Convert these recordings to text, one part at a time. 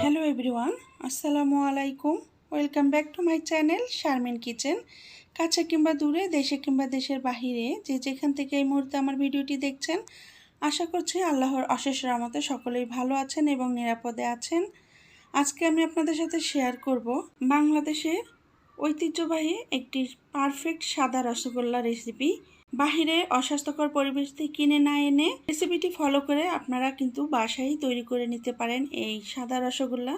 Hello everyone আসসালামু আলাইকুম welcome back to my channel Sharmin kitchen কাছে কিংবা দূরে, দেশে কিংবা দেশের বাহিরে, যে যেখান থেকে এই মুহূর্তে আমার ভিডিওটি দেখছেন, আশা করছি আল্লাহর অশেষ রামতে সকলেই ভালো আছেন এবং নিরাপদে আছেন। আজকে আমি আপনাদের সাথে শেয়ার করব বাংলাদেশের ঐতিহ্যবাহী একটি পারফেক্ট সাদা রসগোল্লা রেসিপি বাহিরে অস্বাস্থ্যকর পরিবেশ থেকে কিনে না এনে রেসিপিটি ফলো করে আপনারা কিন্তু বাসায় তৈরি করে নিতে পারেন এই সাদা রসগোল্লা।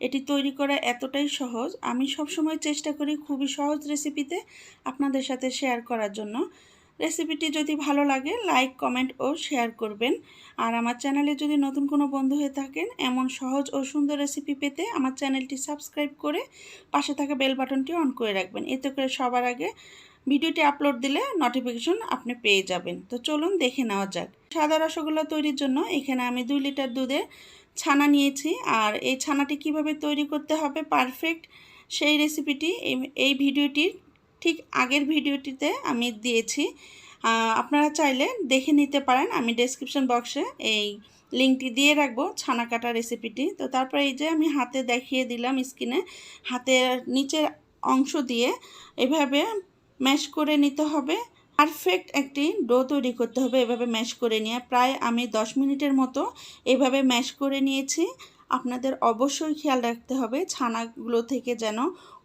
এটি তৈরি করা এতটাই সহজ। আমি সবসময় চেষ্টা করি খুবই সহজ রেসিপিতে আপনাদের সাথে শেয়ার করার জন্য। রেসিপিটি যদি ভালো লাগে লাইক কমেন্ট ও শেয়ার করবেন। আর আমার চ্যানেলে যদি নতুন কোনো বন্ধু হয়ে থাকেন, এমন সহজ ও সুন্দর রেসিপি পেতে আমার চ্যানেলটি সাবস্ক্রাইব করে পাশে থাকা বেল বাটনটি অন করে রাখবেন। এতে করে সবার আগে ভিডিওটি আপলোড দিলে নোটিফিকেশন আপনি পেয়ে যাবেন। তো চলুন দেখে নেওয়া যাক। সাদা রসগোল্লা তৈরির জন্য এখানে আমি দুই লিটার দুধের ছানা নিয়েছি আর এই ছানাটি কীভাবে তৈরি করতে হবে পারফেক্ট সেই রেসিপিটি এই- এই ভিডিওটির ঠিক আগের ভিডিওটিতে আমি দিয়েছি। আপনারা চাইলে দেখে নিতে পারেন। আমি ডেসক্রিপশন বক্সে এই লিঙ্কটি দিয়ে রাখব ছানা কাটা রেসিপিটি তো তারপরে এই যে আমি হাতে দেখিয়ে দিলাম স্কিনে হাতের নিচের অংশ দিয়ে এভাবে ম্যাশ করে নিতে হবে। পারফেক্ট একটি ডো তৈরি করতে হবে এভাবে ম্যাশ করে নিয়ে। প্রায় আমি 10 মিনিটের মতো এভাবে ম্যাশ করে নিয়েছি। আপনাদের অবশ্যই খেয়াল রাখতে হবে ছানাগুলো থেকে যেন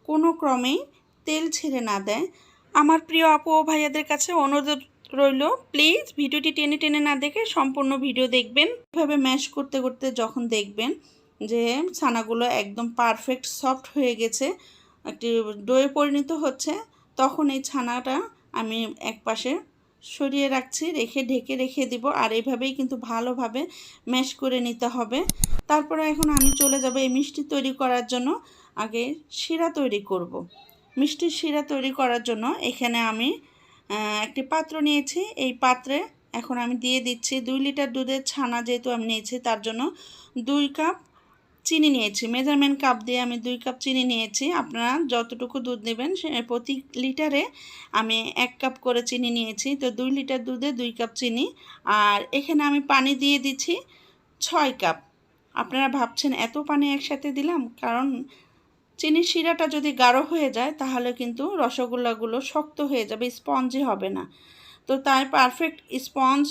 কোনো ক্রমেই তেল ছেড়ে না দেয়। আমার প্রিয় আপু ও ভাইয়াদের কাছে অনুরোধ রইল প্লিজ ভিডিওটি টেনে টেনে না দেখে সম্পূর্ণ ভিডিও দেখবেন। এভাবে ম্যাশ করতে করতে যখন দেখবেন যে ছানাগুলো একদম পারফেক্ট সফট হয়ে গেছে, একটি ডোয়ে পরিণত হচ্ছে তখন এই ছানাটা আমি এক পাশে সরিয়ে রাখছি, রেখে ঢেকে রেখে দিব আর এইভাবেই কিন্তু ভালোভাবে ম্যাশ করে নিতে হবে। তারপরে এখন আমি চলে যাব এই মিষ্টি তৈরি করার জন্য। আগে শিরা তৈরি করব। মিষ্টির শিরা তৈরি করার জন্য এখানে আমি একটি পাত্র নিয়েছি। এই পাত্রে এখন আমি দিয়ে দিচ্ছি দুই লিটার দুধের ছানা যেহেতু আমি নিয়েছি, তার জন্য দুই কাপ চিনি নিয়েছি। মেজারমেন্ট কাপ দিয়ে আমি দুই কাপ চিনি নিয়েছি। আপনারা যতটুকু দুধ নেবেন প্রতি লিটারে আমি এক কাপ করে চিনি নিয়েছি। তো দুই লিটার দুধে দুই কাপ চিনি। আর এখানে আমি পানি দিয়ে দিচ্ছি ছয় কাপ আপনারা ভাবছেন, এত পানি একসাথে দিলাম? কারণ চিনির শিরাটা যদি গাঢ় হয়ে যায়, তাহলে কিন্তু রসগোল্লাগুলো শক্ত হয়ে যাবে স্পঞ্জি হবে না। তো তাই পারফেক্ট স্পঞ্জ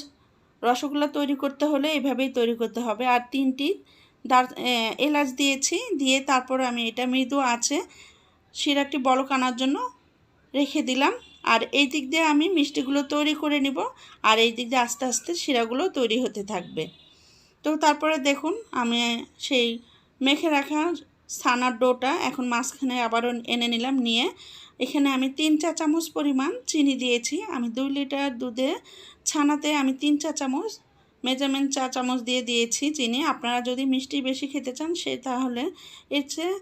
রসগোল্লা তৈরি করতে হলে এভাবেই তৈরি করতে হবে। আর তিনটি দার এলাচ দিয়েছি, দিয়ে তারপর আমি, এটা মৃদু আছে শিরাটি বলক আনার জন্য রেখে দিলাম। আর এই দিক দিয়ে আমি মিষ্টিগুলো তৈরি করে নিব, আর এই দিক দিয়ে আস্তে আস্তে শিরাগুলো তৈরি হতে থাকবে। তো তারপরে দেখুন, আমি সেই মেখে রাখা ছানার ডোটা এখন মাঝখানে আবারও এনে নিলাম নিয়ে। এখানে আমি তিন চা চামচ পরিমাণ চিনি দিয়েছি। আমি দুই লিটার দুধে ছানাতে আমি তিন চা চামচ মেজারমেন্ট চা চামচ দিয়ে দিয়েছি চিনি। আপনারা যদি মিষ্টি বেশি খেতে চান, সে তাহলে এর চেয়ে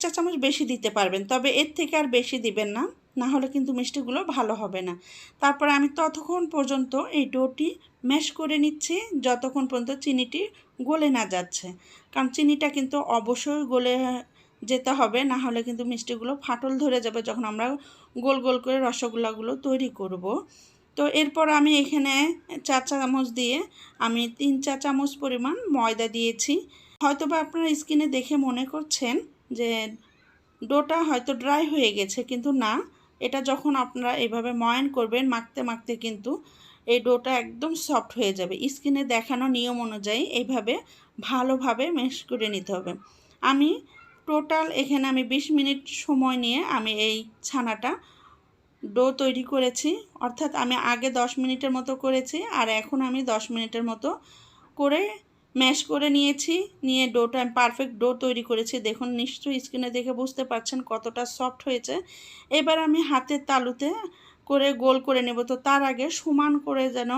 চা চামচ বেশি দিতে পারবেন। তবে এর থেকে আর বেশি দিবেন না না হলে কিন্তু মিষ্টিগুলো ভালো হবে না। তারপরে আমি ততক্ষণ পর্যন্ত এই ডোটি ম্যাশ করে নিচ্ছি, যতক্ষণ পর্যন্ত চিনিটি গলে না যাচ্ছে। কারণ চিনিটা কিন্তু অবশ্যই গলে যেতে হবে, না হলে কিন্তু মিষ্টিগুলো ফাটল ধরে যাবে যখন আমরা গোল গোল করে রসগোল্লাগুলো তৈরি করব। তো এরপর আমি এখানে চা চামচ দিয়ে আমি তিন চা চামচ পরিমাণ ময়দা দিয়েছি। হয়তো বা আপনারা স্কিনে দেখে মনে করছেন যে ডোটা হয়তো ড্রাই হয়ে গেছে, কিন্তু না। এটা যখন আপনারা এভাবে ময়ান করবেন, মাখতে মাখতে কিন্তু এই ডোটা একদম সফট হয়ে যাবে। স্কিনে দেখানো নিয়ম অনুযায়ী এইভাবে ভালোভাবে মেশ করে নিতে হবে। আমি টোটাল এখানে আমি 20 মিনিট সময় নিয়ে আমি এই ছানাটা ডো তৈরি করেছি। অর্থাৎ আমি আগে 10 মিনিটের মতো করেছি আর এখন আমি 10 মিনিটের মতো করে ম্যাশ করে নিয়েছি। নিয়ে ডোটা, পারফেক্ট ডো তৈরি করেছি। দেখুন, নিশ্চয়ই স্ক্রিনে দেখে বুঝতে পারছেন কতটা সফট হয়েছে। এবার আমি হাতের তালুতে করে গোল করে নেব। তো তার আগে সমান করে যেন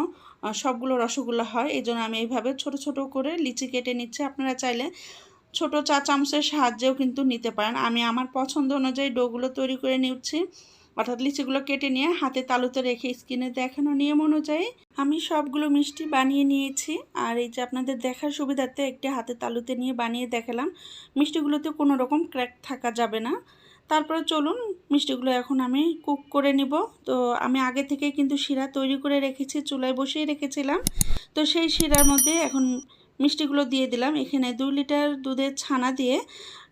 সবগুলো রসগোল্লা হয়। এই জন্য আমি এইভাবে ছোট ছোট করে লিচি কেটে নিচ্ছি। আপনারা চাইলে ছোট চা চামচের সাহায্যেও কিন্তু নিতে পারেন। আমি আমার পছন্দ অনুযায়ী ডোগুলো তৈরি করে নিচ্ছি। অর্থাৎ লিচিগুলো কেটে নিয়ে হাতে তালুতে রেখে স্কিনে দেখানো নিয়ম অনুযায়ী আমি সবগুলো মিষ্টি বানিয়ে নিয়েছি। আর এই যে আপনাদের দেখার সুবিধার্থে একটি হাতে তালুতে নিয়ে বানিয়ে দেখালাম, মিষ্টিগুলোতে কোনো রকম ক্র্যাক থাকা যাবে না। তারপরে চলুন, মিষ্টিগুলো এখন আমি কুক করে নিব। তো আমি আগে থেকে কিন্তু শিরা তৈরি করে রেখেছি, চুলায় বসিয়ে রেখেছিলাম। তো সেই শিরার মধ্যে এখন মিষ্টিগুলো দিয়ে দিলাম। এখানে দুই লিটার দুধের ছানা দিয়ে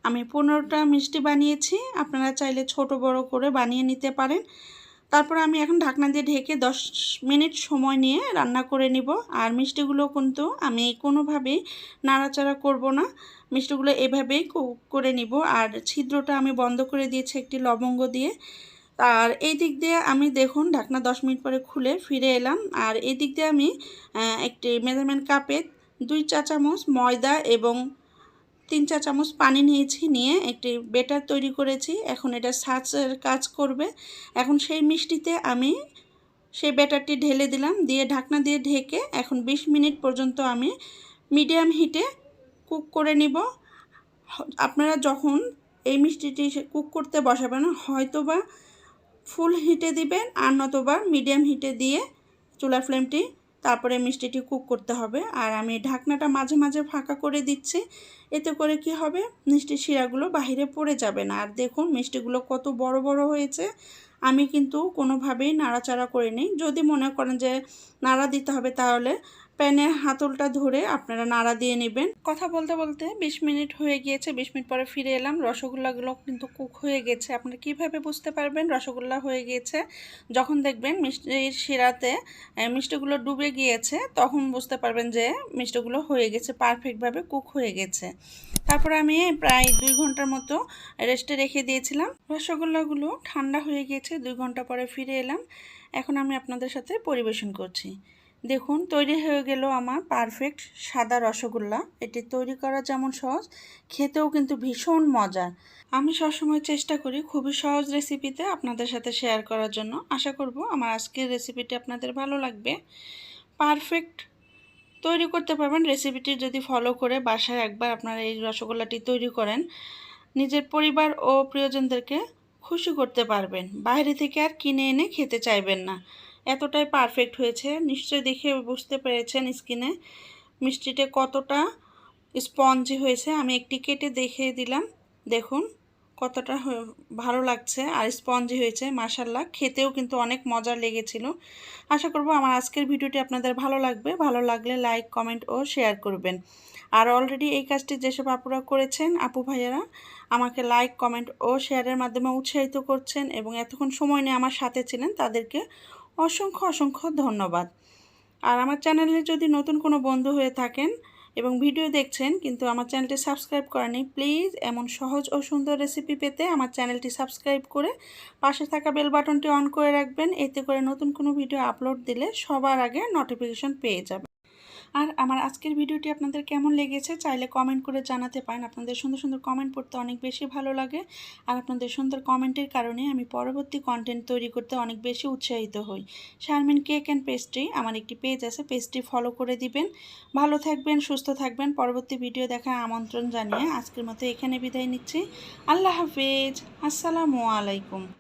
আমি পনেরোটা মিষ্টি বানিয়েছি। আপনারা চাইলে ছোট, বড় করে বানিয়ে নিতে পারেন। তারপর আমি এখন ঢাকনা দিয়ে ঢেকে দশ মিনিট সময় নিয়ে রান্না করে নিব। আর মিষ্টিগুলো কিন্তু আমি কোনোভাবেই নাড়াচাড়া করব না। মিষ্টিগুলো এভাবেই করে নিব। আর ছিদ্রটা আমি বন্ধ করে দিয়েছি একটি লবঙ্গ দিয়ে। আর এই দিক দিয়ে আমি দেখুন ঢাকনা দশ মিনিট পরে খুলে ফিরে এলাম। আর এই দিক দিয়ে আমি একটি মেজারমেন্ট কাপে দুই চা চামচ ময়দা এবং তিন চা চামচ পানি নিয়েছি, নিয়ে একটি বেটার তৈরি করেছি। এখন এটা সাচের কাজ করবে। এখন সেই মিষ্টিতে আমি সেই ব্যাটারটি ঢেলে দিলাম, দিয়ে ঢাকনা দিয়ে ঢেকে এখন ২০ মিনিট পর্যন্ত আমি মিডিয়াম হিটে কুক করে নিব। আপনারা যখন এই মিষ্টিটি কুক করতে বসাবেন হয়তো বা ফুল হিটে দিবেন আর নতবা মিডিয়াম হিটে দিয়ে চুলার ফ্লেমটি তারপরে মিষ্টিটি কুক করতে হবে। আর আমি ঢাকনাটা মাঝে মাঝে ফাঁকা করে দিচ্ছি। এতে করে কি হবে? মিষ্টির শিরাগুলো বাহিরে পড়ে যাবে না। আর দেখুন, মিষ্টিগুলো কত বড় বড় হয়েছে। আমি কিন্তু কোনোভাবেই নাড়াচাড়া করে নিই যদি মনে করেন যে নাড়া দিতে হবে তাহলে প্যানের হাতলটা ধরে আপনারা নাড়া দিয়ে নেবেন। কথা বলতে বলতে ২০ মিনিট হয়ে গিয়েছে ২০ মিনিট পরে ফিরে এলাম। রসগোল্লাগুলো কিন্তু কুক হয়ে গেছে। আপনারা কীভাবে বুঝতে পারবেন রসগোল্লা হয়ে গিয়েছে? যখন দেখবেন মিষ্টির শিরাতে মিষ্টিগুলো ডুবে গিয়েছে, তখন বুঝতে পারবেন যে মিষ্টিগুলো হয়ে গেছে, পারফেক্টভাবে কুক হয়ে গেছে। তারপরে আমি প্রায় দুই ঘণ্টার মতো রেস্টে রেখে দিয়েছিলাম। রসগোল্লাগুলো ঠান্ডা হয়ে গিয়েছে, দুই ঘণ্টা পরে ফিরে এলাম। এখন আমি আপনাদের সাথে পরিবেশন করছি। দেখুন, তৈরি হয়ে গেল আমার পারফেক্ট সাদা রসগোল্লা। এটি তৈরি করা যেমন সহজ, খেতেও কিন্তু ভীষণ মজার। আমি সবসময় চেষ্টা করি খুবই সহজ রেসিপিতে আপনাদের সাথে শেয়ার করার জন্য। আশা করব আমার আজকের রেসিপিটি আপনাদের ভালো লাগবে। পারফেক্ট তৈরি করতে পারবেন। রেসিপিটি যদি ফলো করে বাসায় একবার আপনারা এই রসগোল্লাটি তৈরি করেন, নিজের পরিবার ও প্রিয়জনদেরকে খুশি করতে পারবেন। বাইরে থেকে আর কিনে এনে খেতে চাইবেন না। এতটাই পারফেক্ট হয়েছে। নিশ্চয়ই দেখে বুঝতে পেরেছেন স্কিনে মিষ্টিটা কতটা স্পঞ্জি হয়েছে, আমি একটি কেটে দেখে দিলাম। দেখুন, কতটা ভালো লাগছে আর স্পঞ্জি হয়েছে মাসাল্লাহ খেতেও কিন্তু অনেক মজার লেগেছিল। আশা করব আমার আজকের ভিডিওটি আপনাদের ভালো লাগবে। ভালো লাগলে লাইক কমেন্ট ও শেয়ার করবেন। আর অলরেডি এই কাজটি যেসব আপুরা করেছেন, আপু ভাইয়ারা, আমাকে লাইক কমেন্ট ও শেয়ারের মাধ্যমে উৎসাহিত করছেন এবং এতক্ষণ সময় নিয়ে আমার সাথে ছিলেন, তাদেরকে অসংখ্য অসংখ্য ধন্যবাদ। আর আমার চ্যানেলে যদি নতুন কোনো বন্ধু হয়ে থাকেন এবং ভিডিও দেখছেন কিন্তু আমার চ্যানেলটি সাবস্ক্রাইব করেনি প্লিজ এমন সহজ ও সুন্দর রেসিপি পেতে আমার চ্যানেলটি সাবস্ক্রাইব করে পাশে থাকা বেল বাটনটি অন করে রাখবেন। এতে করে নতুন কোনো ভিডিও আপলোড দিলে সবার আগে নোটিফিকেশন পেয়ে যাবে আর আমার আজকের ভিডিওটি আপনাদের কেমন লেগেছে চাইলে কমেন্ট করে জানাতে পারেন। আপনাদের সুন্দর সুন্দর কমেন্ট পড়তে অনেক বেশি ভালো লাগে। আর আপনাদের সুন্দর কমেন্টের কারণে আমি পরবর্তী কন্টেন্ট তৈরি করতে অনেক বেশি উৎসাহিত হই। শারমিন কেক অ্যান্ড পেস্ট্রি আমার একটি পেজ আছে পেজটি ফলো করে দিবেন। ভালো থাকবেন, সুস্থ থাকবেন। পরবর্তী ভিডিও দেখার আমন্ত্রণ জানিয়ে আজকের মতো এখানে বিদায় নিচ্ছি। আল্লাহ হাফেজ। আসসালামু আলাইকুম।